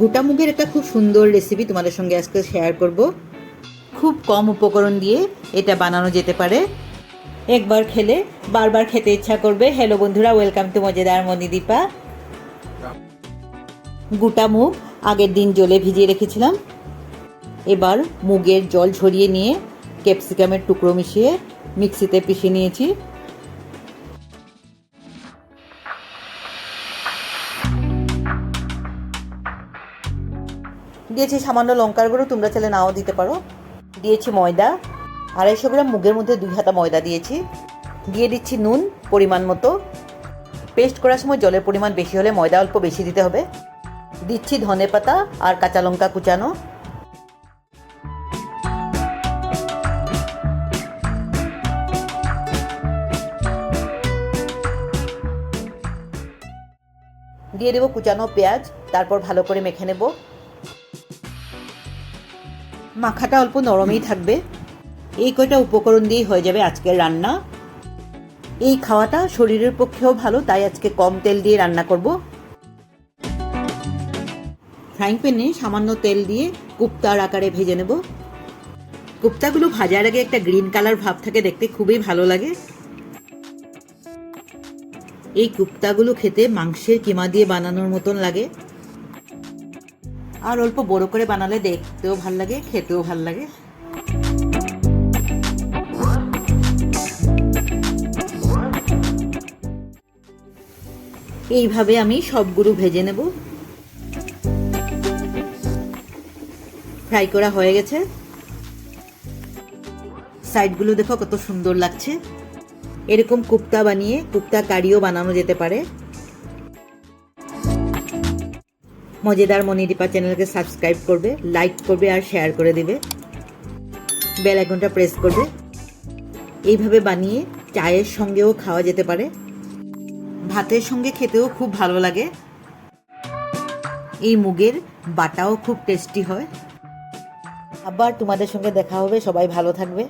গোটা মুগের একটা খুব সুন্দর রেসিপি তোমাদের সঙ্গে আজকে শেয়ার করব। খুব কম উপকরণ দিয়ে এটা বানানো যেতে পারে। একবার খেলে বারবার খেতে ইচ্ছা করবে। হ্যালো বন্ধুরা ওয়েলকাম টু মজেদার মনিদীপা গোটা মুগ আগের দিন জলে ভিজিয়ে রেখেছিলাম। এবার মুগের জল ঝরিয়ে নিয়ে ক্যাপসিকামের টুকরো মিশিয়ে মিক্সিতে পিষে নিয়েছি। দিয়েছি সামান্য লঙ্কার গুঁড়ো, তোমরা চাইলে নাও দিতে পারো। দিয়েছি ময়দা, আড়াইশো গ্রাম মুগের মধ্যে দুই হাতা ময়দা দিয়েছি। দিয়ে দিচ্ছি নুন, পরিমাণ মতো। পেস্ট করার সময় জলের পরিমাণ বেশি হলে ময়দা অল্প বেশি দিতে হবে। দিচ্ছি ধনে পাতা আর কাঁচা লঙ্কা কুচানো। দিয়ে দেবো কুচানো পেঁয়াজ, তারপর ভালো করে মেখে নেব। মাখাটা অল্প নরমই থাকবে। এই কয়টা উপকরণ দিয়েই হয়ে যাবে আজকের রান্না। এই খাওয়াটা শরীরের পক্ষেও ভালো, তাই আজকে কম তেল দিয়ে রান্না করব। ফ্রাইং প্যানে সামান্য তেল দিয়ে কুপ্তার আকারে ভেজে নেব। কুপ্তাগুলো ভাজার আগে একটা গ্রিন কালার ভাব থাকে, দেখতে খুবই ভালো লাগে। এই কুপ্তাগুলো খেতে মাংসের কিমা দিয়ে বানানোর মতন লাগে। আর অল্প বড় করে বানালে দেখতেও ভালো লাগে, খেতেও ভালো লাগে। এইভাবে আমি সবগুলো ভেজে নেব। ফ্রাই করা হয়ে গেছে। সাইডগুলো দেখো কত সুন্দর লাগছে। এরকম কুপ্তা বানিয়ে, কুপ্তা কারিও বানানো যেতে পারে। মজেদার মনিদীপা চ্যানেলকে সাবস্ক্রাইব করবে লাইক করবে আর শেয়ার করে দেবে। বেল আইকনটা প্রেস করবে। এইভাবে বানিয়ে চায়ের সঙ্গেও খাওয়া যেতে পারে। ভাতের সঙ্গে খেতেও খুব ভালো লাগে। এই মুগের বাটাও খুব টেস্টি হয়। আবার তোমাদের সঙ্গে দেখা হবে, সবাই ভালো থাকবে।